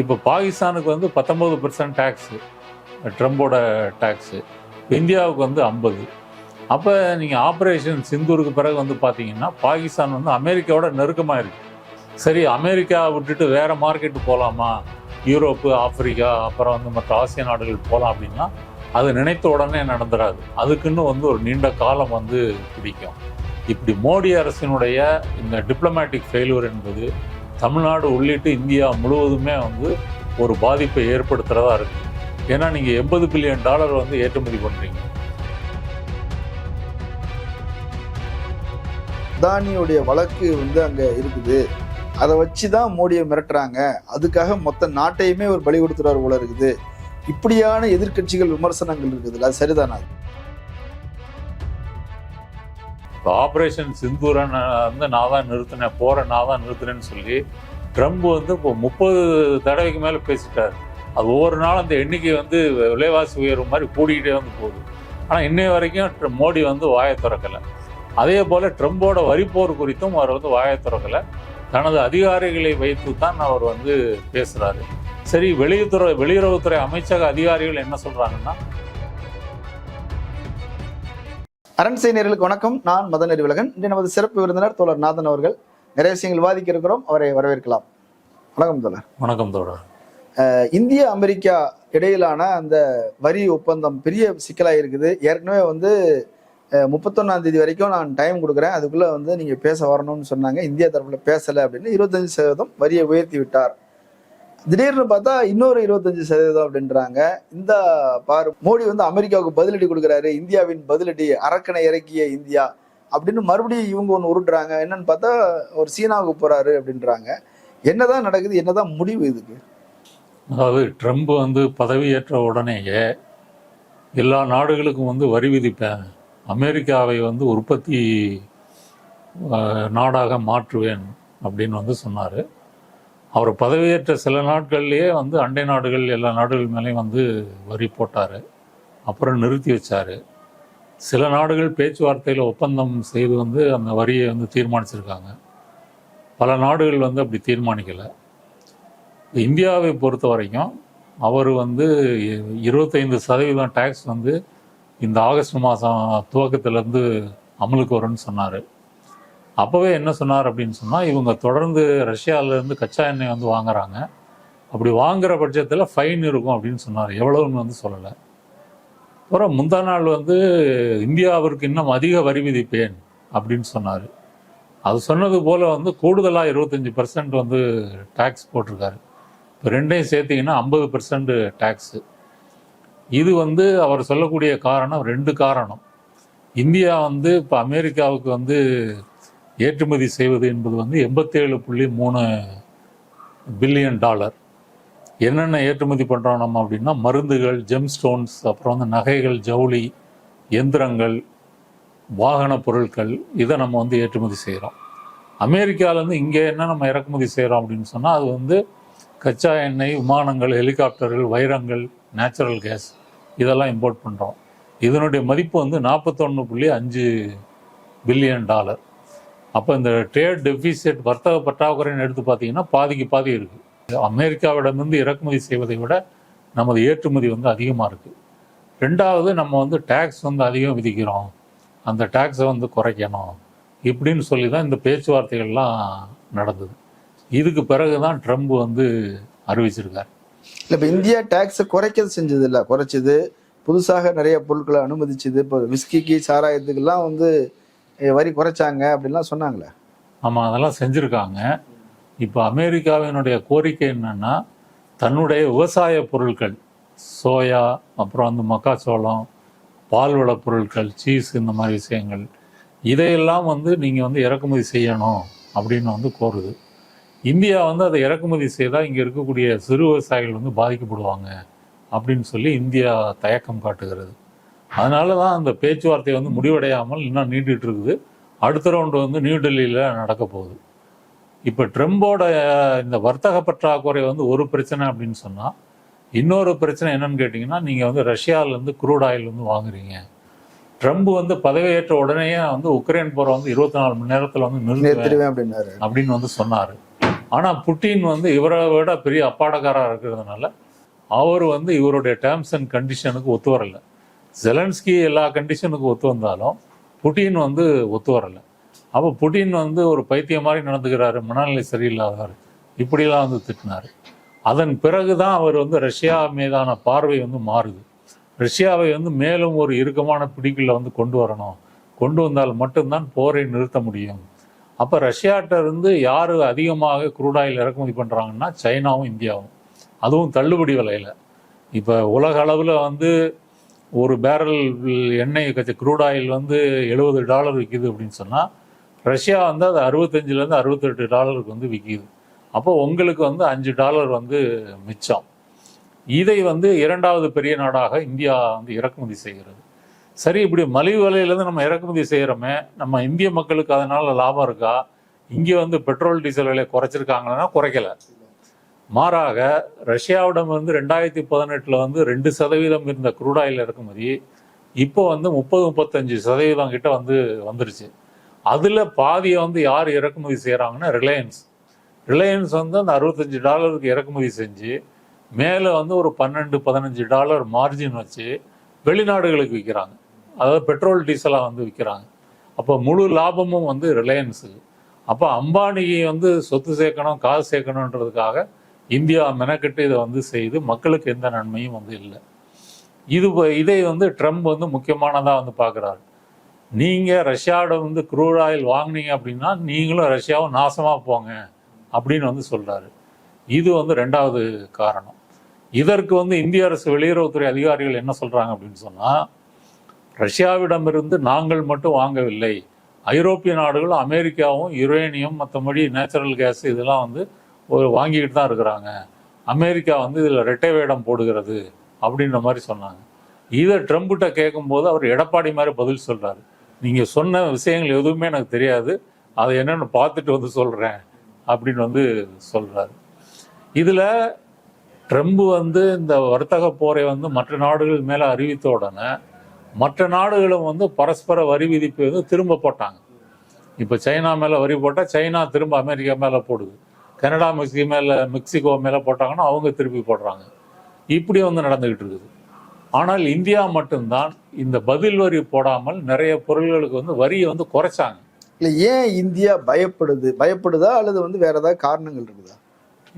இப்போ பாகிஸ்தானுக்கு வந்து பத்தொம்போது பர்சன்ட் டேக்ஸு ட்ரம்போட டேக்ஸு இந்தியாவுக்கு வந்து ஐம்பது. அப்போ நீங்கள் ஆப்ரேஷன் சிந்தூருக்கு பிறகு வந்து பார்த்தீங்கன்னா பாகிஸ்தான் வந்து அமெரிக்காவோட நெருக்கமாக இருக்குது சரி அமெரிக்கா விட்டுட்டு வேறு மார்க்கெட்டு போகலாமா யூரோப்பு ஆப்பிரிக்கா அப்புறம் வந்து மற்ற ஆசிய நாடுகள் போகலாம் அப்படின்னா அது நினைத்த உடனே நடந்துடாது அதுக்குன்னு வந்து ஒரு நீண்ட காலம் வந்து பிடிக்கும். இப்படி மோடி அரசினுடைய இந்த டிப்ளமேட்டிக் ஃபெயிலியர் என்பது தமிழ்நாடு உள்ளிட்டு இந்தியா முழுவதுமே வந்து ஒரு பாதிப்பை ஏற்படுத்துகிறதா இருக்கு. ஏன்னா நீங்கள் எண்பது பில்லியன் டாலர் வந்து ஏற்றுமதி பண்ணுறீங்க அதானியுடைய வழக்கு வந்து அங்கே இருக்குது. அதை வச்சு தான் மோடியை மிரட்டுறாங்க. அதுக்காக மொத்த நாட்டையுமே ஒரு பலி கொடுத்துறாரு போல இருக்குது. இப்படியான எதிர்க்கட்சிகள் விமர்சனங்கள் இருக்குதுல்ல சரிதானா? இப்போ ஆப்ரேஷன் சிந்தூரன் வந்து நான் தான் நிறுத்தினேன் போகிற நான் தான் நிறுத்தினேன்னு சொல்லி ட்ரம்ப் வந்து இப்போ முப்பது தடவைக்கு மேலே பேசிட்டார். அது ஒவ்வொரு நாளும் அந்த எண்ணிக்கை வந்து விலைவாசி உயர்வு மாதிரி கூடிக்கிட்டே வந்து போகுது. ஆனால் இன்னைய வரைக்கும் மோடி வந்து வாயை திறக்கலை. அதே போல் ட்ரம்போட வரிப்போர் குறித்தும் அவர் வந்து வாயை திறக்கலை. தனது அதிகாரிகளை வைத்து தான் அவர் வந்து பேசுகிறாரு சரி வெளியுறவு வெளியுறவுத்துறை அமைச்சக அதிகாரிகள் என்ன சொல்கிறாங்கன்னா அரண்சை நேர்களுக்கு வணக்கம். நான் மதன் அறிவழகன் இன்று நமது சிறப்பு விருந்தினர் தோழர் நாதன் அவர்கள் நிறைய விஷயங்கள் விவாதிக்க இருக்கிறோம் அவரை வரவேற்கலாம். வணக்கம் தோழர். வணக்கம் தோழர். இந்திய அமெரிக்கா இடையிலான அந்த வரி ஒப்பந்தம் பெரிய சிக்கலாக இருக்குது. ஏற்கனவே வந்து முப்பத்தொன்னாம் தேதி வரைக்கும் நான் டைம் கொடுக்குறேன். அதுக்குள்ள வந்து நீங்க பேச வரணும்னு சொன்னாங்க. இந்தியா தரப்புல பேசல அப்படின்னு இருபத்தஞ்சு சதவீதம் வரியை உயர்த்தி விட்டார். திடீர்னு பார்த்தா இன்னொரு இருபத்தஞ்சு சதவீதம் அப்படின்றாங்க. இந்த பாரு மோடி வந்து அமெரிக்காவுக்கு பதிலடி கொடுக்குறாரு. இந்தியாவின் பதிலடி அரக்கனை இறக்கிய இந்தியா அப்படின்னு மறுபடியும் இவங்க ஒன்று உருட்டுறாங்க. என்னன்னு பார்த்தா ஒரு சீனாவுக்கு போறாரு அப்படின்றாங்க. என்னதான் நடக்குது? என்னதான் முடிவு இதுக்கு? அதாவது ட்ரம்ப் வந்து பதவியேற்ற உடனேயே எல்லா நாடுகளுக்கும் வந்து வரி விதிப்பேன் அமெரிக்காவை வந்து உற்பத்தி நாடாக மாற்றுவேன் அப்படின்னு வந்து சொன்னார். அவர் பதவியேற்ற சில நாட்கள்லேயே வந்து அண்டை நாடுகள் எல்லா நாடுகள் மேலேயும் வந்து வரி போட்டார். அப்புறம் நிறுத்தி வச்சார். சில நாடுகள் பேச்சுவார்த்தையில் ஒப்பந்தம் செய்து வந்து அந்த வரியை வந்து தீர்மானிச்சிருக்காங்க. பல நாடுகள் வந்து அப்படி தீர்மானிக்கலை. இந்தியாவை பொறுத்த வரைக்கும் அவர் வந்து இருபத்தைந்து சதவீதம் டேக்ஸ் வந்து இந்த ஆகஸ்ட் மாதம் துவக்கத்திலேருந்து அமலுக்கு வரும்னு சொன்னார். அப்போவே என்ன சொன்னார் அப்படின்னு சொன்னால் இவங்க தொடர்ந்து ரஷ்யாவிலேருந்து கச்சா எண்ணெய் வந்து வாங்குறாங்க. அப்படி வாங்குற பட்சத்தில் ஃபைன் இருக்கும் அப்படின்னு சொன்னார். எவ்வளவுன்னு வந்து சொல்லலை. அப்புறம் முந்தா நாள் வந்து இந்தியாவிற்கு இன்னும் அதிக வரி விதிப்பேன் அப்படின்னு சொன்னார். அது சொன்னது போல் வந்து கூடுதலாக இருபத்தஞ்சி பர்சன்ட் வந்து டேக்ஸ் போட்டிருக்காரு. இப்போ ரெண்டையும் சேர்த்திங்கன்னா ஐம்பது பர்சன்ட் டேக்ஸு இது வந்து அவர் சொல்லக்கூடிய காரணம் ரெண்டு காரணம். இந்தியா வந்து இப்போ அமெரிக்காவுக்கு வந்து ஏற்றுமதி செய்வது என்பது வந்து எண்பத்தேழு புள்ளி மூணு பில்லியன் டாலர். என்னென்ன ஏற்றுமதி பண்ணுறோம் நம்ம அப்படின்னா மருந்துகள் ஜெம் ஸ்டோன்ஸ் அப்புறம் வந்து நகைகள் ஜவுளி எந்திரங்கள் வாகன பொருட்கள் இதை நம்ம வந்து ஏற்றுமதி செய்கிறோம் அமெரிக்காவிலேருந்து இங்கே என்ன நம்ம இறக்குமதி செய்கிறோம் அப்படின்னு சொன்னால் அது வந்து கச்சா எண்ணெய் விமானங்கள் ஹெலிகாப்டர்கள் வைரங்கள் நேச்சுரல் கேஸ் இதெல்லாம் இம்போர்ட் பண்ணுறோம் இதனுடைய மதிப்பு வந்து நாற்பத்தொன்று புள்ளி அஞ்சு பில்லியன் டாலர். அப்போ இந்த ட்ரேட் டெபிசிட் வர்த்தக பற்றாக்குறைன்னு எடுத்து பார்த்தீங்கன்னா பாதிக்கு பாதி இருக்குது அமெரிக்காவிடமிருந்து இறக்குமதி செய்வதை விட நமது ஏற்றுமதி வந்து அதிகமாக இருக்குது ரெண்டாவது நம்ம வந்து டேக்ஸ் வந்து அதிகம் விதிக்கிறோம். அந்த டேக்ஸை வந்து குறைக்கணும் இப்படின்னு சொல்லி தான் இந்த பேச்சுவார்த்தைகள்லாம் நடந்தது. இதுக்கு பிறகு தான் ட்ரம்ப் வந்து அறிவிச்சிருக்கார். இல்லை இப்போ இந்தியா டேக்ஸை குறைக்கிறது செஞ்சது இல்லை. குறைச்சிது. புதுசாக நிறைய பொருட்களை அனுமதிச்சது. இப்போ விஸ்கிக்கு சாராயத்துக்கெல்லாம் வந்து வரி குறைச்சாங்க அப்படின்லாம் சொன்னாங்களே? ஆமாம் அதெல்லாம் செஞ்சுருக்காங்க. இப்போ அமெரிக்காவினுடைய கோரிக்கை என்னன்னா தன்னுடைய விவசாய பொருட்கள் சோயா அப்புறம் வந்து மக்காச்சோளம் பால்வள பொருட்கள் சீஸ் இந்த மாதிரி விஷயங்கள் இதையெல்லாம் வந்து நீங்கள் வந்து இறக்குமதி செய்யணும் அப்படின்னு வந்து கோருது. இந்தியா வந்து அதை இறக்குமதி செய்தால் இங்கே இருக்கக்கூடிய சிறு விவசாயிகள் வந்து பாதிக்கப்படுவாங்க அப்படின்னு சொல்லி இந்தியா தயக்கம் காட்டுகிறது. அதனால தான் அந்த பேச்சுவார்த்தை வந்து முடிவடையாமல் இன்னும் நீண்டுட்டு இருக்குது. அடுத்த ரவுண்டு வந்து நியூ டெல்லியில் நடக்க போகுது. இப்போ ட்ரம்போட இந்த வர்த்தக பற்றாக்குறை வந்து ஒரு பிரச்சனை அப்படின்னு சொன்னால் இன்னொரு பிரச்சனை என்னன்னு கேட்டிங்கன்னா நீங்கள் வந்து ரஷ்யாவிலேருந்து குரூட் ஆயில் வந்து வாங்குறீங்க. ட்ரம்ப் வந்து பதவியேற்ற உடனேயே வந்து உக்ரைன் போரை வந்து இருபத்தி நாலு மணி நேரத்தில் வந்து நிறுத்திடுவேன் அப்படின்னாரு. அப்படின்னு வந்து சொன்னார். ஆனால் புட்டின் வந்து இவரை விட பெரிய அப்பாடக்காரா இருக்கிறதுனால அவர் வந்து இவருடைய டேர்ம்ஸ் அண்ட் கண்டிஷனுக்கு ஒத்து வரல. ஜெலன்ஸ்கி எல்லா கண்டிஷனுக்கும் ஒத்து வந்தாலும் புட்டின் வந்து ஒத்து வரலை. அப்போ புட்டின் வந்து ஒரு பைத்தியம் மாதிரி நடந்துக்கிறாரு மனநிலை சரியில்லாதவர். இப்படிலாம் வந்து திட்டினார். அதன் பிறகு தான் அவர் வந்து ரஷ்யா மீதான பார்வை வந்து மாறுது. ரஷ்யாவை வந்து மேலும் ஒரு இறுக்கமான பிடிக்குள்ள வந்து கொண்டு வரணும். கொண்டு வந்தால் மட்டும்தான் போரை நிறுத்த முடியும். அப்போ ரஷ்யாட்ட இருந்து யார் அதிகமாக குரூடாயில் இறக்குமதி பண்ணுறாங்கன்னா சைனாவும் இந்தியாவும். அதுவும் தள்ளுபடி விலையில். இப்போ உலக அளவில் வந்து ஒரு பேரல் எண்ணெய் கச்ச க்ரூட் ஆயில் வந்து எழுபது டாலர் விற்கிது அப்படின்னு சொன்னால் ரஷ்யா வந்து அது அறுபத்தஞ்சிலேருந்து அறுபத்தெட்டு டாலருக்கு வந்து விற்கிது அப்போ உங்களுக்கு வந்து அஞ்சு டாலர் வந்து மிச்சம். இதை வந்து இரண்டாவது பெரிய நாடாக இந்தியா வந்து இறக்குமதி செய்கிறது. சரி இப்படி மலிவு விலையிலேருந்து நம்ம இறக்குமதி செய்கிறோமே நம்ம இந்திய மக்களுக்கு அதனால் லாபம் இருக்கா? இங்கே வந்து பெட்ரோல் டீசல் விலையை குறைச்சிருக்காங்கன்னா குறைக்கல. மாறாக ரஷ்யாவிடம் வந்து ரெண்டாயிரத்தி பதினெட்டில் வந்து ரெண்டு சதவீதம் இருந்த குரூடாயில் இறக்குமதி இப்போ வந்து முப்பது முப்பத்தஞ்சு சதவீதம் கிட்ட வந்து வந்துருச்சு. அதில் பாதியை வந்து யார் இறக்குமதி செய்கிறாங்கன்னா ரிலையன்ஸ். ரிலையன்ஸ் வந்து அந்த அறுபத்தஞ்சு டாலருக்கு இறக்குமதி செஞ்சு மேலே வந்து ஒரு பன்னெண்டு பதினஞ்சு டாலர் மார்ஜின் வச்சு வெளிநாடுகளுக்கு விற்கிறாங்க அதாவது பெட்ரோல் டீசலாக வந்து விற்கிறாங்க அப்போ முழு லாபமும் வந்து ரிலையன்ஸுக்கு அப்போ அம்பானிக்கு வந்து சொத்து சேர்க்கணும் காசு சேர்க்கணுன்றதுக்காக இந்தியா மெனக்கெட்டு இதை வந்து செய்து மக்களுக்கு எந்த நன்மையும் வந்து இல்லை. இது இதை வந்து ட்ரம்ப் வந்து முக்கியமானதாக வந்து பார்க்குறாரு. நீங்கள் ரஷ்யாவோட வந்து குரூட் ஆயில் வாங்குனீங்க அப்படின்னா நீங்களும் ரஷ்யாவும் நாசமாக போங்க அப்படின்னு வந்து சொல்கிறாரு இது வந்து ரெண்டாவது காரணம். இதற்கு வந்து இந்திய அரசு வெளியுறவுத்துறை அதிகாரிகள் என்ன சொல்கிறாங்க அப்படின்னு சொன்னால் ரஷ்யாவிடமிருந்து நாங்கள் மட்டும் வாங்கவில்லை. ஐரோப்பிய நாடுகளும் அமெரிக்காவும் யுரேனியம் மற்றபடி நேச்சுரல் கேஸ் இதெல்லாம் வந்து ஒரு வாங்கிக்கிட்டு தான் இருக்கிறாங்க. அமெரிக்கா வந்து இதில் ரெட்டை வேடம் போடுகிறது அப்படின்ற மாதிரி சொன்னாங்க. இதை ட்ரம்ப்கிட்ட கேட்கும்போது அவர் எடப்பாடி மாதிரி பதில் சொல்கிறார் நீங்கள் சொன்ன விஷயங்கள் எதுவுமே எனக்கு தெரியாது. அதை என்னென்னு பார்த்துட்டு வந்து சொல்கிறேன் அப்படின்னு வந்து சொல்கிறாரு இதில் ட்ரம்ப் வந்து இந்த வர்த்தக போரை வந்து மற்ற நாடுகள் மேலே அறிவித்த உடனே மற்ற நாடுகளும் வந்து பரஸ்பர வரி விதிப்பு வந்து திரும்ப போட்டாங்க. இப்போ சைனா மேலே வரி போட்டால் சைனா திரும்ப அமெரிக்கா மேலே போடுது. கனடா மெக்சிகோ மேலே மெக்சிகோ மேலே போட்டாங்கன்னா அவங்க திருப்பி போடுறாங்க. இப்படி வந்து நடந்துகிட்டு இருக்குது. ஆனால் இந்தியா மட்டும்தான் இந்த பதில் வரி போடாமல் நிறைய பொருள்களுக்கு வந்து வரியை வந்து குறைச்சாங்க. இல்ல ஏன் இந்தியா பயப்படுது? பயப்படுதா அல்லது வந்து வேற ஏதாவது காரணங்கள் இருக்குதா?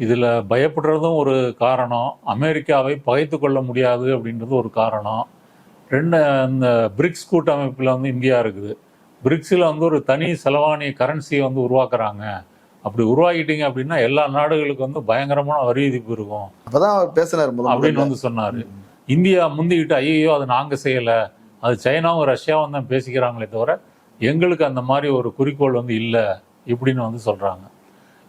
இதில் பயப்படுறதும் ஒரு காரணம். அமெரிக்காவை பகைத்து கொள்ள முடியாது அப்படின்றது ஒரு காரணம். ரெண்டு இந்த பிரிக்ஸ் கூட்டமைப்பில் வந்து இந்தியா இருக்குது. பிரிக்ஸில் வந்து ஒரு தனி செலவாணி கரன்சியை வந்து உருவாக்குறாங்க. அப்படி உருவாக்கிட்டீங்க அப்படின்னா எல்லா நாடுகளுக்கு வந்து பயங்கரமான வரி விதிப்பு இருக்கும். அப்பதான் அவர் பேசினார் அப்படின்னு வந்து சொன்னாரு. இந்தியா முந்திக்கிட்டு ஐயோ அது நாங்க செய்யல. அது சைனாவும் ரஷ்யாவும் தான் பேசிக்கிறாங்களே தவிர எங்களுக்கு அந்த மாதிரி ஒரு குறிக்கோள் வந்து இல்லை இப்படின்னு வந்து சொல்றாங்க.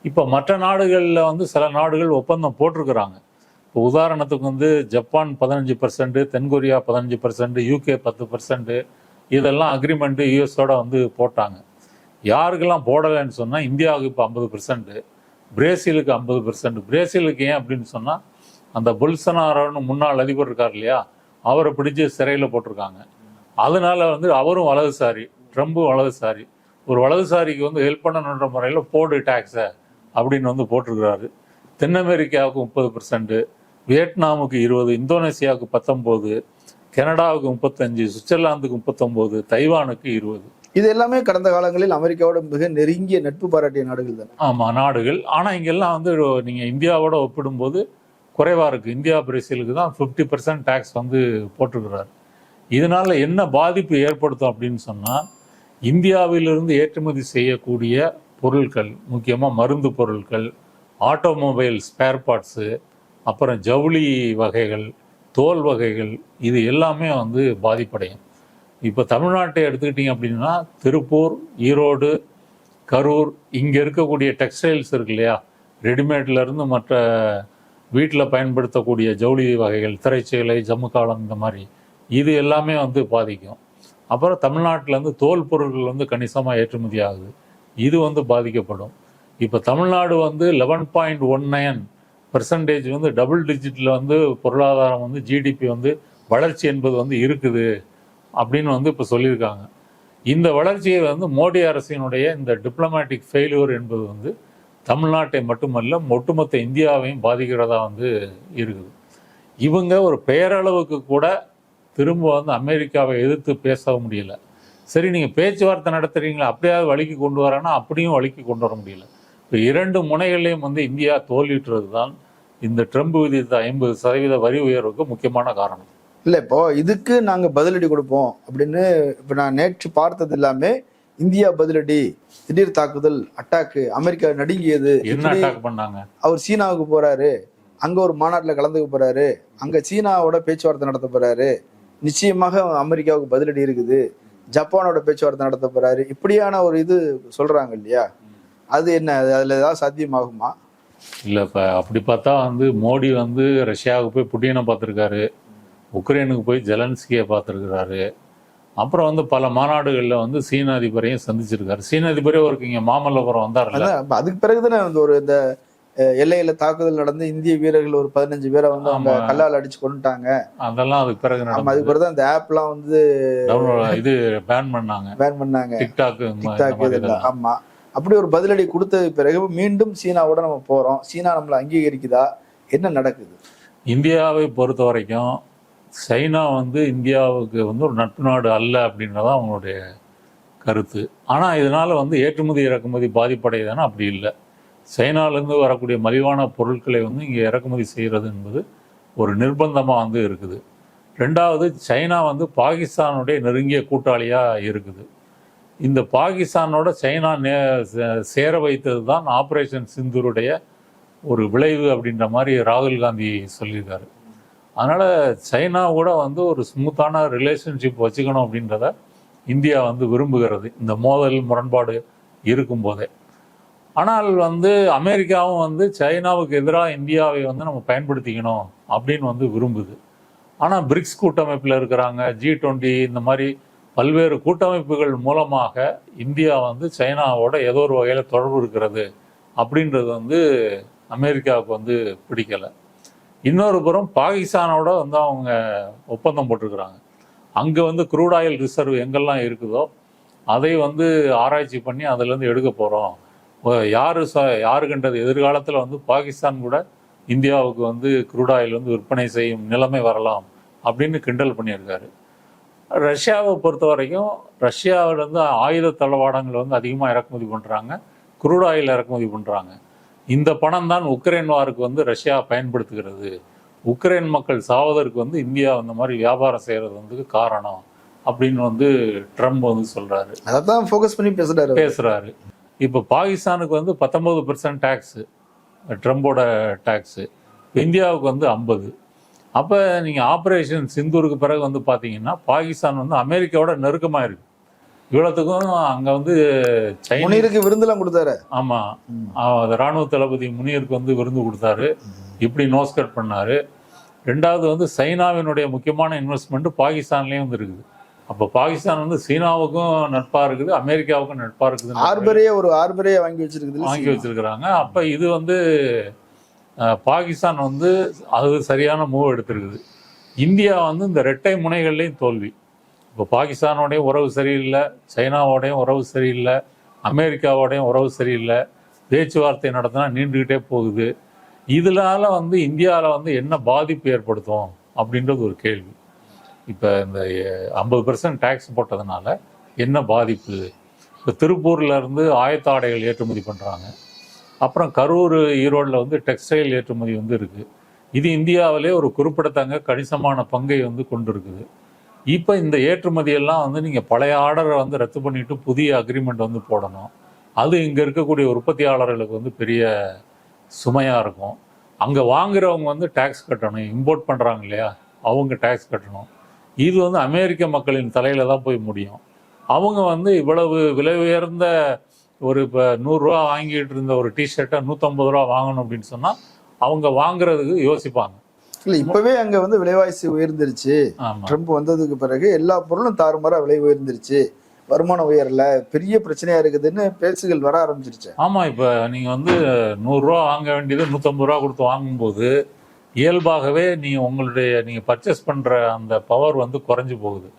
இப்போ மற்ற நாடுகளில் வந்து சில நாடுகள் ஒப்பந்தம் போட்டிருக்கிறாங்க. இப்போ உதாரணத்துக்கு வந்து ஜப்பான் பதினஞ்சு பர்சன்ட் தென்கொரியா பதினஞ்சு பர்சன்ட் யூகே பத்து பர்சன்ட் இதெல்லாம் அக்ரிமெண்ட்டு யூஎஸோட வந்து போட்டாங்க. யாருக்கெல்லாம் போடலைன்னு சொன்னால் இந்தியாவுக்கு இப்போ ஐம்பது பெர்சன்ட்டு பிரேசிலுக்கு ஐம்பது பெர்சன்ட் பிரேசிலுக்கு ஏன் அப்படின்னு சொன்னால் அந்த புல்சனாரோன்னு முன்னாள் அதிபர் இருக்கார் இல்லையா அவரை பிடிச்சி சிறையில் போட்டிருக்காங்க. அதனால வந்து அவரும் வலதுசாரி ட்ரம்பும் வலதுசாரி. ஒரு வலதுசாரிக்கு வந்து ஹெல்ப் பண்ணணுன்ற முறையில் போடு டேக்ஸை அப்படின்னு வந்து போட்டிருக்கிறாரு. தென் அமெரிக்காவுக்கு முப்பது பெர்சன்ட்டு வியட்நாமுக்கு இருபது இந்தோனேசியாவுக்கு பத்தொம்போது கனடாவுக்கு முப்பத்தஞ்சு சுவிட்சர்லாந்துக்கு முப்பத்தொம்போது தைவானுக்கு இருபது. இது எல்லாமே கடந்த காலங்களில் அமெரிக்காவோட மிக நெருங்கிய நட்பு பாராட்டிய நாடுகள் தான். ஆமாம் நாடுகள். ஆனால் இங்கெல்லாம் வந்து நீங்கள் இந்தியாவோட ஒப்பிடும்போது குறைவாக இருக்குது இந்தியா பிரேசிலுக்கு தான் ஃபிஃப்டி பர்சன்ட் டேக்ஸ் வந்து போட்டிருக்கிறார். இதனால் என்ன பாதிப்பு ஏற்படுத்தும் அப்படின்னு சொன்னால் இந்தியாவிலிருந்து ஏற்றுமதி செய்யக்கூடிய பொருட்கள் முக்கியமாக மருந்து பொருட்கள் ஆட்டோமொபைல் ஸ்பேர் பார்ட்ஸு அப்புறம் ஜவுளி வகைகள் தோல் வகைகள் இது எல்லாமே வந்து பாதிப்படையும். இப்போ தமிழ்நாட்டை எடுத்துக்கிட்டிங்க அப்படின்னா திருப்பூர் ஈரோடு கரூர் இங்கே இருக்கக்கூடிய டெக்ஸ்டைல்ஸ் இருக்கு இல்லையா? ரெடிமேட்லேருந்து மற்ற வீட்டில் பயன்படுத்தக்கூடிய ஜவுளி வகைகள் திரைச்சீலை ஜம்முக்காலம் இந்த மாதிரி இது எல்லாமே வந்து பாதிக்கும். அப்புறம் தமிழ்நாட்டிலேருந்து தோல் பொருட்கள் வந்து கணிசமாக ஏற்றுமதி ஆகுது. இது வந்து பாதிக்கப்படும். இப்போ தமிழ்நாடு வந்து eleven point one nine percentage வந்து டபுள் டிஜிட்டில் வந்து பொருளாதாரம் வந்து ஜிடிபி வந்து வளர்ச்சி என்பது வந்து இருக்குது. அப்படின்னு வந்து இப்போ சொல்லியிருக்காங்க. இந்த வளர்ச்சியை வந்து மோடி அரசினுடைய இந்த டிப்ளமேட்டிக் ஃபெயிலியர் என்பது வந்து தமிழ்நாட்டை மட்டுமல்ல ஒட்டுமொத்த இந்தியாவையும் பாதிக்கிறதா வந்து இருக்குது. இவங்க ஒரு பெயரளவுக்கு கூட திரும்ப வந்து அமெரிக்காவை எதிர்த்து பேச முடியல. சரி நீங்கள் பேச்சுவார்த்தை நடத்துகிறீங்களா அப்படியாவது வழிக்கு கொண்டு வரேன்னா அப்படியும் வழிக்கு கொண்டு வர முடியல. இப்போ இரண்டு முனைகளையும் வந்து இந்தியா தோல்விட்டுறது தான் இந்த ட்ரம்ப் விதித்த ஐம்பது சதவீத வரி உயர்வுக்கு முக்கியமான காரணம். இல்ல இப்போ இதுக்கு நாங்க பதிலடி கொடுப்போம் அப்படின்னு இப்ப நான் நேற்று பார்த்தது எல்லாமே இந்தியா பதிலடி திடீர் தாக்குதல் அட்டாக்கு அமெரிக்கா நடுங்கியது. என்ன இப்படி அட்டாக் பண்ணாங்க? அவர் சீனாவுக்கு போறாரு. அங்க ஒரு மாநாட்டுல கலந்துக்க போறாரு. அங்க சீனாவோட பேச்சுவார்த்தை நடத்த போறாரு. நிச்சயமாக அமெரிக்காவுக்கு பதிலடி இருக்குது. ஜப்பானோட பேச்சுவார்த்தை நடத்த போறாரு. இப்படியான ஒரு இது சொல்றாங்க இல்லையா? அது என்ன? அது அதுல ஏதாவது சாத்தியமாகுமா? இல்லை இப்போ அப்படி பார்த்தா வந்து மோடி வந்து ரஷ்யாவுக்கு போய் புட்டினை பார்த்துருக்காரு. உக்ரைனுக்கு போய் ஜெலன்ஸ்கியை பார்த்துருக்கிறாரு. அப்புறம் வந்து பல மாநாடுகளில் வந்து சீன அதிபரையும் சந்திச்சிருக்காரு. சீன அதிபரே ஒருக்கு இங்கே மாமல்லபுரம் அப்ப அதுக்கு பிறகுதானே வந்து ஒரு இந்த எல்லையில தாக்குதல் நடந்து இந்திய வீரர்கள் ஒரு பதினஞ்சு பேரை வந்து அவங்க. கல்லால் அடிச்சு கொண்டுட்டாங்க அதெல்லாம் அதுக்கு பிறகு ஆமா அதுக்கு பிறகு தான் இந்த ஆப்லாம் வந்து இது பேன் பண்ணாங்க. பேன் பண்ணாங்க. டிக்டாக் டிக்டாக் இதெல்லாம். ஆமா. அப்படி ஒரு பதிலடி கொடுத்தது பிறகு மீண்டும் சீனாவோட நம்ம போறோம். சீனா நம்மளை அங்கீகரிக்குதா? என்ன நடக்குது? இந்தியாவை பொறுத்த வரைக்கும் சைனா வந்து இந்தியாவுக்கு வந்து ஒரு நட்பு நாடு அல்ல அப்படின்றதான் அவங்களுடைய கருத்து. ஆனால் இதனால் வந்து ஏற்றுமதி இறக்குமதி பாதிப்படையுதுன்னா அப்படி இல்லை. சைனாலேருந்து வரக்கூடிய மலிவான பொருட்களை வந்து இங்கே இறக்குமதி செய்கிறது என்பது ஒரு நிர்பந்தமாக வந்து இருக்குது. ரெண்டாவது சைனா வந்து பாகிஸ்தானுடைய நெருங்கிய கூட்டாளியாக இருக்குது. இந்த பாகிஸ்தானோட சைனா நே சே- சேர வைத்தது தான் ஆப்ரேஷன் சிந்தூருடைய ஒரு விளைவு அப்படின்ற மாதிரி ராகுல் காந்தி சொல்லியிருக்காரு. அதனால் சைனா கூட வந்து ஒரு ஸ்மூத்தான ரிலேஷன்ஷிப் வச்சுக்கணும் அப்படின்றத இந்தியா வந்து விரும்புகிறது. இந்த மோதல் முரண்பாடு இருக்கும்போதே. ஆனால் வந்து அமெரிக்காவும் வந்து சைனாவுக்கு எதிராக இந்தியாவை வந்து நம்ம பயன்படுத்திக்கணும் அப்படின்னு வந்து விரும்புது. ஆனால் பிரிக்ஸ் கூட்டமைப்பில் இருக்கிறாங்க ஜி டுவெண்ட்டி இந்த மாதிரி பல்வேறு கூட்டமைப்புகள் மூலமாக இந்தியா வந்து சைனாவோட ஏதோ ஒரு வகையில் தொடர்பு இருக்கிறது அப்படின்றது வந்து அமெரிக்காவுக்கு வந்து பிடிக்கலை. இன்னொரு புறம் பாகிஸ்தானோட வந்து அவங்க ஒப்பந்தம் போட்டிருக்கிறாங்க. அங்கே வந்து க்ரூட் ஆயில் ரிசர்வ் எங்கெல்லாம் இருக்குதோ அதை வந்து ஆராய்ச்சி பண்ணி அதுலேருந்து எடுக்க போகிறோம் யார் ச யாரு எதிர்காலத்தில் வந்து பாகிஸ்தான் கூட இந்தியாவுக்கு வந்து க்ரூட் ஆயில் வந்து விற்பனை செய்யும் நிலைமை வரலாம் அப்படின்னு கிண்டல் பண்ணியிருக்காரு. ரஷ்யாவை பொறுத்த வரைக்கும் ரஷ்யாவிலேருந்து ஆயுத தளவாடங்கள் வந்து அதிகமாக இறக்குமதி பண்ணுறாங்க குரூட் ஆயில் இறக்குமதி பண்ணுறாங்க இந்த பணம் தான் உக்ரைன் வாருக்கு வந்து ரஷ்யா பயன்படுத்துகிறது. உக்ரைன் மக்கள் சாவதற்கு வந்து இந்தியா அந்த மாதிரி வியாபாரம் செய்கிறது வந்து காரணம் அப்படின்னு வந்து ட்ரம்ப் வந்து சொல்கிறாரு அதான் ஃபோக்கஸ் பண்ணி பேசுறாரு அவரு. பேசுறாரு. இப்போ பாகிஸ்தானுக்கு வந்து பத்தொன்பது பெர்சன்ட் டேக்ஸு ட்ரம்போட டேக்ஸு இந்தியாவுக்கு வந்து ஐம்பது. அப்போ நீங்கள் ஆப்ரேஷன் சிந்தூருக்கு பிறகு வந்து பார்த்தீங்கன்னா பாகிஸ்தான் வந்து அமெரிக்காவோட நெருக்கமாக இருக்கு. இவ்வளோத்துக்கும் அங்கே வந்து முனீருக்கு விருந்தெல்லாம் கொடுத்தாரு. ஆமாம் ம். ராணுவ தளபதி முனியருக்கு வந்து விருந்து கொடுத்தாரு. இப்படி நோஸ் கட் பண்ணாரு. ரெண்டாவது வந்து சைனாவினுடைய முக்கியமான இன்வெஸ்ட்மெண்ட் பாகிஸ்தான்லேயும் வந்து இருக்குது அப்போ பாகிஸ்தான் வந்து சீனாவுக்கும் நட்பாக இருக்குது அமெரிக்காவுக்கும் நட்பாக இருக்குது ஆர்பரே ஒரு ஆர்பரே வாங்கி வச்சிருக்குது வாங்கி வச்சிருக்கிறாங்க. அப்போ இது வந்து பாகிஸ்தான் வந்து அது சரியான மூவ் எடுத்திருக்குது. இந்தியா வந்து இந்த ரெட்டை முனைகள்லையும் தோல்வி. இப்போ பாகிஸ்தானோடையும் உறவு சரியில்லை சைனாவோடையும் உறவு சரியில்லை அமெரிக்காவோடையும் உறவு சரியில்லை பேச்சுவார்த்தை நடத்தினா நீண்டுக்கிட்டே போகுது. இதனால வந்து இந்தியாவில் வந்து என்ன பாதிப்பு ஏற்படுத்தும் அப்படின்றது ஒரு கேள்வி. இப்போ இந்த ஐம்பது பெர்சன்ட் டேக்ஸ் போட்டதுனால என்ன பாதிப்பு? இப்போ திருப்பூர்லேருந்து ஆயத்த ஆடைகள் ஏற்றுமதி பண்ணுறாங்க அப்புறம் கரூர் ஈரோடில் வந்து டெக்ஸ்டைல் ஏற்றுமதி வந்து இருக்குது இது இந்தியாவிலே ஒரு குறிப்பிடத்தங்க கணிசமான பங்கை வந்து கொண்டு இருக்குது இப்போ இந்த ஏற்றுமதியெல்லாம் வந்து நீங்கள் பழைய ஆர்டரை வந்து ரத்து பண்ணிவிட்டு புதிய அக்ரிமெண்ட் வந்து போடணும். அது இங்கே இருக்கக்கூடிய உற்பத்தியாளர்களுக்கு வந்து பெரிய சுமையாக இருக்கும். அங்கே வாங்குறவங்க வந்து டேக்ஸ் கட்டணும். இம்போர்ட் பண்ணுறாங்க இல்லையா? அவங்க டேக்ஸ் கட்டணும். இது வந்து அமெரிக்க மக்களின் தலையில் தான் போய் முடியும். அவங்க வந்து இவ்வளவு விலை உயர்ந்த ஒரு இப்போ நூறுரூவா வாங்கிட்டு இருந்த ஒரு டிஷர்ட்டை நூற்றம்பது ரூபா வாங்கணும் அப்படின்னு சொன்னால் அவங்க வாங்குறதுக்கு யோசிப்பாங்க. இல்ல இப்பவே அங்க வந்து விலைவாசி உயர்ந்துருச்சு. ட்ரம்ப் வந்ததுக்கு பிறகு எல்லா பொருளும் தாறுமாறா விலை உயர்ந்துருச்சு. வருமானம் உயரல பெரிய பிரச்சனையா இருக்குதுன்னு பேச்சுகள் வர ஆரம்பிச்சிருச்சு. ஆமாம் இப்போ நீங்கள் வந்து நூறுரூவா வாங்க வேண்டியது நூற்றம்பது ரூபா கொடுத்து வாங்கும்போது இயல்பாகவே நீங்கள் உங்களுடைய நீங்கள் பர்ச்சேஸ் பண்ணுற அந்த பவர் வந்து குறைஞ்சு போகுது.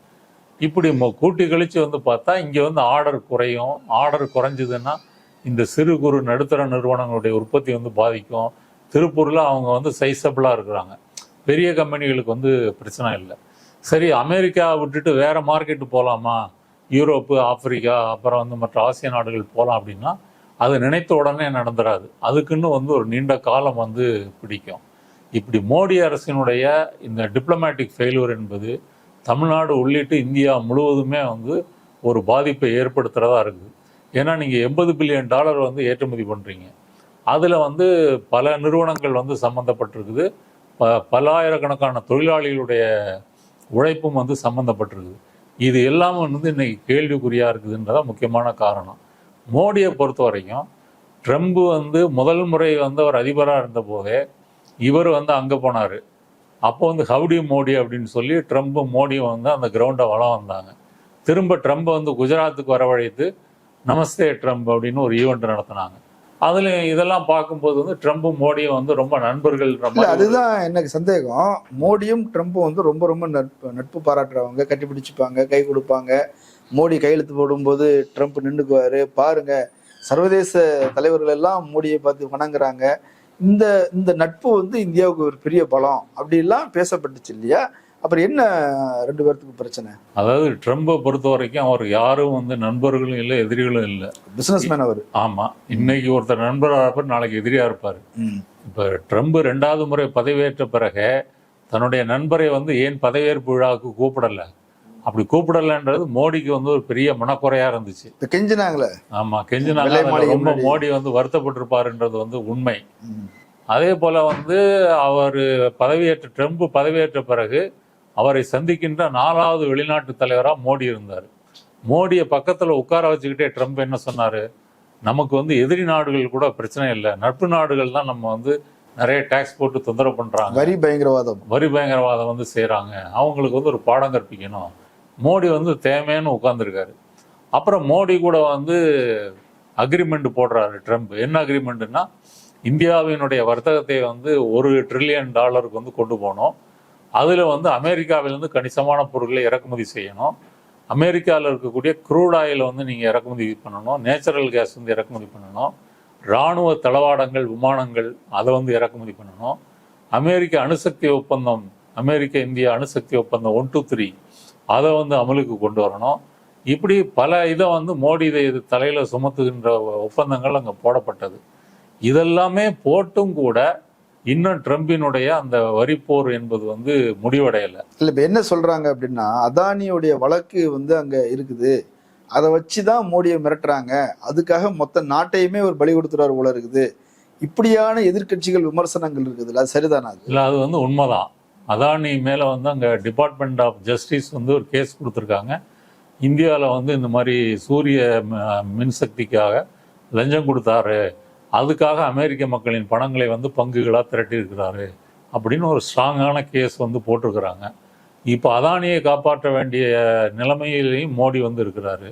இப்படி மொ- கூட்டி கழிச்சு வந்து பார்த்தா இங்கே வந்து ஆர்டர் குறையும். ஆர்டர் குறைஞ்சதுன்னா இந்த சிறு குறு நடுத்தர நிறுவனங்களுடைய உற்பத்தி வந்து பாதிக்கும். திருப்பூரில் அவங்க வந்து சைஸபிளாக இருக்கிறாங்க. பெரிய கம்பெனிகளுக்கு வந்து பிரச்சனை இல்லை. சரி அமெரிக்கா விட்டுட்டு வேறு மார்க்கெட்டு போகலாமா யூரோப்பு ஆப்பிரிக்கா அப்புறம் வந்து மற்ற ஆசிய நாடுகள் போகலாம் அப்படின்னா அது நினைத்த உடனே நடந்துடாது அதுக்குன்னு வந்து ஒரு நீண்ட காலம் வந்து பிடிக்கும். இப்படி மோடி அரசினுடைய இந்த டிப்ளமேட்டிக் ஃபெயிலியர் என்பது தமிழ்நாடு உள்ளிட்டு இந்தியா முழுவதுமே வந்து ஒரு பாதிப்பை ஏற்படுத்துகிறதா இருக்குது. ஏன்னா நீங்கள் எண்பது பில்லியன் டாலர் வந்து ஏற்றுமதி பண்ணுறீங்க அதில் வந்து பல நிறுவனங்கள் வந்து சம்மந்தப்பட்டிருக்குது ப பல்லாயிரக்கணக்கான தொழிலாளிகளுடைய உழைப்பும் வந்து சம்மந்தப்பட்டிருக்குது இது எல்லாமே வந்து இன்னைக்கு கேள்விக்குறியாக இருக்குதுன்றதான் முக்கியமான காரணம். மோடியை பொறுத்த வரைக்கும் ட்ரம்ப் வந்து முதல் முறை வந்து அவர் அதிபராக இருந்த போதே இவர் வந்து அங்கே போனார். அப்போ வந்து ஹவுடி மோடி அப்படின்னு சொல்லி ட்ரம்ப்பும் மோடியும் வந்து அந்த கிரவுண்டை வளம் வந்தாங்க. திரும்ப ட்ரம்ப் வந்து குஜராத்துக்கு வரவழைத்து நமஸ்தே ட்ரம்ப் அப்படின்னு ஒரு ஈவெண்ட் நடத்தினாங்க. அதுல இதெல்லாம் பார்க்கும்போது வந்து ட்ரம்ப்பும் மோடியும் வந்து ரொம்ப மாதிரி அதுதான் எனக்கு சந்தேகம். மோடியும் ட்ரம்ப்பும் வந்து ரொம்ப ரொம்ப நட்பு நட்பு பாராட்டுறவங்க கட்டி பிடிச்சிப்பாங்க கை கொடுப்பாங்க. மோடி கையெழுத்து போடும்போது ட்ரம்ப் நின்றுக்குவாரு. பாருங்க சர்வதேச தலைவர்கள் எல்லாம் மோடியை பார்த்து வணங்குறாங்க. இந்த இந்த நட்பு வந்து இந்தியாவுக்கு ஒரு பெரிய பலம். அப்படிலாம் பேசப்பட்டுச்சு இல்லையா? அப்புறம் என்ன ரெண்டு பேர்த்துக்கு பிரச்சனை? அதாவது ட்ரம்பை பொறுத்த வரைக்கும் அவர் யாரும் வந்து நண்பர்களும் இல்லை எதிரிகளும் இல்லை. பிசினஸ் மேன் அவர். ஆமா. இன்னைக்கு ஒருத்தர் நண்பராக இருப்பார் நாளைக்கு எதிரியா இருப்பார். இப்போ ட்ரம்ப் ரெண்டாவது முறை பதவியேற்ற பிறகு தன்னுடைய நண்பரை வந்து ஏன் பதவியேற்பு விழாவுக்கு கூப்பிடல? அப்படி கூப்பிடலன்றது மோடிக்கு வந்து ஒரு பெரிய மனக்குறையா இருந்துச்சு. கெஞ்சினாங்களே? ஆமா கெஞ்சினாங்க. ரொம்ப. மோடி வந்து வருத்தப்பட்டிருப்பாருன்றது வந்து உண்மை. அதே போல வந்து அவர் பதவியேற்ற ட்ரம்ப் பதவியேற்ற பிறகு அவரை சந்திக்கின்ற நாலாவது வெளிநாட்டு தலைவரா மோடி இருந்தார். மோடியை பக்கத்துல உட்கார வச்சுக்கிட்டே ட்ரம்ப் என்ன சொன்னாரு? நமக்கு வந்து எதிரி நாடுகள் கூட பிரச்சனை இல்லை. நட்பு நாடுகள் தான் நம்ம வந்து நிறைய டேக்ஸ் போட்டு தொந்தரவு பண்றாங்க. வரி பயங்கரவாதம். வரி பயங்கரவாதம் வந்து செய்கிறாங்க அவங்களுக்கு வந்து ஒரு பாடம் கற்பிக்கணும். மோடி வந்து தேவைன்னு உட்காந்துருக்காரு அப்புறம் மோடி கூட வந்து அக்ரிமெண்ட் போடுறாரு ட்ரம்ப். என்ன அக்ரிமெண்ட்னா இந்தியாவினுடைய வர்த்தகத்தை வந்து ஒரு ட்ரில்லியன் டாலருக்கு வந்து கொண்டு போகணும் அதில் வந்து அமெரிக்காவிலேருந்து கணிசமான பொருட்களை இறக்குமதி செய்யணும். அமெரிக்காவில் இருக்கக்கூடிய க்ரூட் ஆயில் வந்து நீங்கள் இறக்குமதி பண்ணணும். நேச்சுரல் கேஸ் வந்து இறக்குமதி பண்ணணும். இராணுவ தளவாடங்கள் விமானங்கள் அதை வந்து இறக்குமதி பண்ணணும். அமெரிக்க அணுசக்தி ஒப்பந்தம் அமெரிக்க இந்தியா அணுசக்தி ஒப்பந்தம் ஒன் டூ த்ரீ அதை வந்து அமலுக்கு கொண்டு வரணும். இப்படி பல இதை வந்து மோடி இதை இது தலையில் சுமத்துகின்ற ஒப்பந்தங்கள் அங்கே போடப்பட்டது. இதெல்லாமே போட்டும் கூட இன்னும் ட்ரம்பினுடைய அந்த வரிப்போர் என்பது வந்து முடிவடையலை. இல்ல இப்ப என்ன சொல்றாங்க அப்படின்னா அதானியுடைய வழக்கு வந்து அங்க இருக்குது. அதை வச்சுதான் மோடியை மிரட்டுறாங்க. அதுக்காக மொத்த நாட்டையுமே ஒரு பலி கொடுத்துறாரு போல இருக்குது. இப்படியான எதிர்க்கட்சிகள் விமர்சனங்கள் இருக்குது அது சரிதானா இல்லை அது வந்து உண்மைதான். அதானி மேலே வந்து அங்கே டிபார்ட்மெண்ட் ஆஃப் ஜஸ்டிஸ் வந்து ஒரு கேஸ் கொடுத்துருக்காங்க. இந்தியாவில் வந்து இந்த மாதிரி சூரிய மின்சக்திக்காக லஞ்சம் கொடுத்தாரு. அதுக்காக அமெரிக்க மக்களின் பணங்களை வந்து பங்குகளாக திரட்டியிருக்கிறாரு அப்படின்னு ஒரு ஸ்ட்ராங்கான கேஸ் வந்து போட்டிருக்கிறாங்க. இப்போ அதானியை காப்பாற்ற வேண்டிய நிலைமையிலையும் மோடி வந்து இருக்கிறாரு.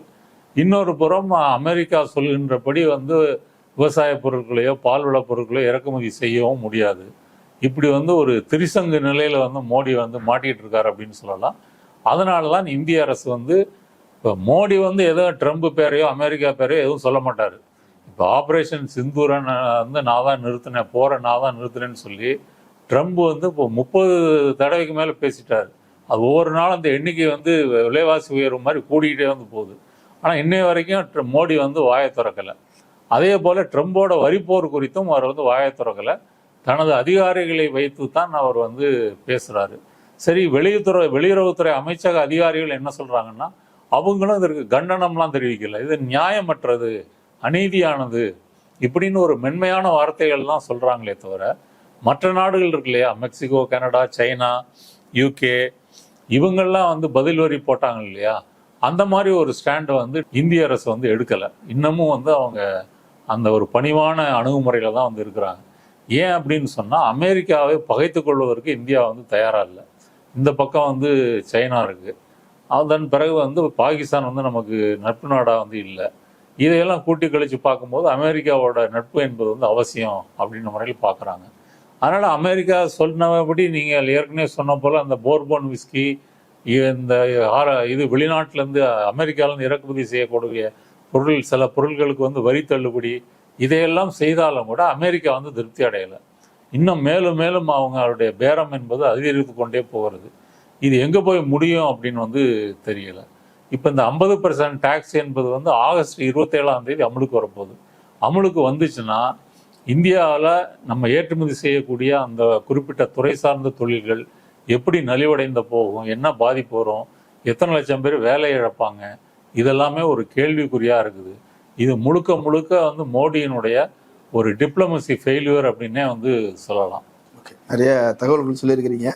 இன்னொரு புறம் அமெரிக்கா சொல்கின்றபடி வந்து விவசாய பொருட்களையோ பால்வள பொருட்களையோ இறக்குமதி செய்யவும் முடியாது. இப்படி வந்து ஒரு திரிசங்கு நிலையில் வந்து மோடி வந்து மாட்டிட்டு இருக்காரு அப்படின்னு சொல்லலாம். அதனால தான் இந்திய அரசு வந்து இப்போ மோடி வந்து எதோ ட்ரம்ப் பேரையோ அமெரிக்கா பேரையோ எதுவும் சொல்ல மாட்டார். இப்போ ஆப்ரேஷன் சிந்தூரை வந்து நான் தான் நிறுத்தினேன் போகிறேன் நான் தான் நிறுத்தினேன்னு சொல்லி ட்ரம்ப் வந்து இப்போ முப்பது தடவைக்கு மேலே பேசிட்டார். அது ஒவ்வொரு நாளும் அந்த எண்ணிக்கை வந்து விலைவாசி உயர்வு மாதிரி கூடிக்கிட்டே வந்து போகுது. ஆனால் இன்னைய வரைக்கும் மோடி வந்து வாயை திறக்கலை. அதே போல் ட்ரம்போட வரிப்போர் குறித்தும் அவர் வந்து வாயை திறக்கலை. தனது அதிகாரிகளை வைத்து தான் அவர் வந்து பேசுகிறாரு சரி வெளியுறவு வெளியுறவுத்துறை அமைச்சக அதிகாரிகள் என்ன சொல்கிறாங்கன்னா அவங்களும் இதற்கு கண்டனம்லாம் தெரிவிக்கல. இது நியாயமற்றது. அநீதியானது இப்படின்னு ஒரு மென்மையான வார்த்தைகள்லாம் சொல்கிறாங்களே தவிர மற்ற நாடுகள் இருக்கு இல்லையா? மெக்சிகோ கனடா சைனா யூகே இவங்கள்லாம் வந்து பதில் வரி போட்டாங்க இல்லையா? அந்த மாதிரி ஒரு ஸ்டாண்டை வந்து இந்திய அரசு வந்து எடுக்கலை. இன்னமும் வந்து அவங்க அந்த ஒரு பணிவான அணுகுமுறையில் தான் வந்து இருக்கிறாங்க. ஏன் அப்படின்னு சொன்னால் அமெரிக்காவை பகைத்து கொள்வதற்கு இந்தியா வந்து தயாராக இல்லை. இந்த பக்கம் வந்து சைனா இருக்குது அதன் பிறகு வந்து பாகிஸ்தான் வந்து நமக்கு நட்பு நாடாக வந்து இல்லை. இதையெல்லாம் கூட்டி கழிச்சு பார்க்கும்போது அமெரிக்காவோட நட்பு என்பது வந்து அவசியம் அப்படின்ற முறையில் பார்க்குறாங்க. அதனால் அமெரிக்கா சொன்னபடி நீங்கள் ஏற்கனவே சொன்ன போல் அந்த போர்போன் விஸ்கி இந்த ஆர- இது வெளிநாட்டிலேருந்து அமெரிக்காவிலேருந்து இறக்குமதி செய்யக்கூடிய பொருள் சில பொருள்களுக்கு வந்து வரி தள்ளுபடி இதையெல்லாம் செய்தாலும் கூட அமெரிக்கா வந்து திருப்தி அடையலை. இன்னும் மேலும் மேலும் அவங்களுடைய பேரம் என்பது அதிகரித்து கொண்டே போகிறது. இது எங்கே போய் முடியும் அப்படின்னு வந்து தெரியலை. இப்போ இந்த ஐம்பது பர்சன்ட் டேக்ஸ் என்பது வந்து ஆகஸ்ட் இருபத்தேழாம் தேதி அமலுக்கு வரப்போகுது. அமலுக்கு வந்துச்சுன்னா இந்தியாவில் நம்ம ஏற்றுமதி செய்யக்கூடிய அந்த குறிப்பிட்ட துறை சார்ந்த தொழில்கள் எப்படி நலிவடைந்த போகும் என்ன பாதிப்பு வரும் எத்தனை லட்சம் பேர் வேலை இழப்பாங்க இதெல்லாமே ஒரு கேள்விக்குறியா இருக்குது. இது முழுக்க முழுக்க வந்து மோடியினுடைய ஒரு டிப்ளமசி ஃபெயில்யூர் அப்படின்னே வந்து சொல்லலாம். ஓகே. நிறைய தகவல்கள் சொல்லியிருக்கிறீங்க.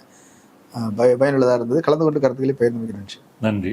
பயனுள்ளதாக இருந்தது. கலந்து கொண்டு கருத்துக்களை பகிர்ந்து நன்றி நன்றி.